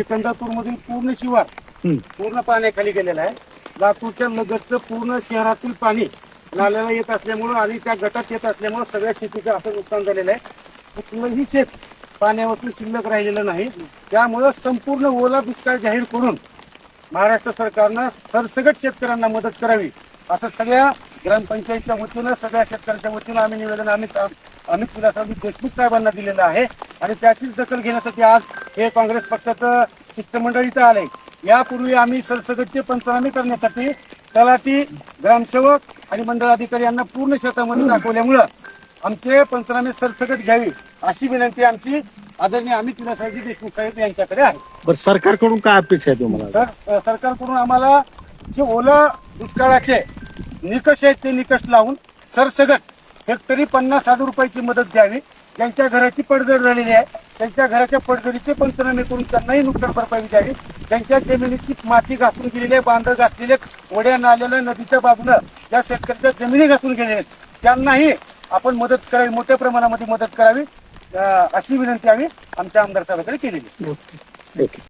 सिकंदरपूर मधील पूर्ण शिवार. पूर्ण पाण्याखाली गेलेलं आहे. लातूरच्या लगतचं पूर्ण शहरातील पाणी नाल्याला येत असल्यामुळं आणि त्या गटात येत असल्यामुळं सगळ्या शेतीचं असं नुकसान झालेलं आहे. कुठलंही शेत पाण्यावरती शिल्लक राहिलेलं नाही. त्यामुळं संपूर्ण ओला दुष्काळ जाहीर करून महाराष्ट्र सरकारनं सरसकट शेतकऱ्यांना मदत करावी असं सगळ्या ग्रामपंचायतच्या वतीनं सगळ्या शेतकऱ्यांच्या वतीनं आम्ही निवेदन अमित अमित विलासराव देशमुख साहेबांना दिलेलं आहे आणि त्याचीच दखल घेण्यासाठी आज हे काँग्रेस पक्षाचं शिष्टमंडळ इथं आलंय. यापूर्वी आम्ही सरसकटचे पंचनामे करण्यासाठी तलाठी ग्रामसेवक आणि मंडळ अधिकारी यांना पूर्ण शेतामध्ये दाखवल्यामुळं आमचे पंचनामे सरसकट घ्यावी अशी विनंती आमची आदरणीय अमित विलासरावजी देशमुख साहेब यांच्याकडे आहे. बरं सरकारकडून काय अपेक्षा आहे तुम्हाला? सर सरकारकडून आम्हाला जे ओला दुष्काळाचे निकष आहेत ते निकष लावून सरसगट हेक्टरी पन्नास हजार रुपयाची मदत द्यावी. ज्यांच्या घराची पडझड झालेली आहे. त्यांच्या घराच्या पडझडीचे पंचनामे करून त्यांनाही नुकसान भरपाई द्यावी. त्यांच्या जमिनीची माती घासून गेलेली आहे बांधं घासलेले वड्या नाल्याला नदीच्या बाजूला ज्या शेतकऱ्याच्या जमिनी घासून गेलेल्या आहेत. त्यांनाही आपण मदत करावी मोठ्या प्रमाणामध्ये मदत करावी. अशी विनंती आम्ही आमच्या आमदार साहेबांकडे केलेली आहे. ओके.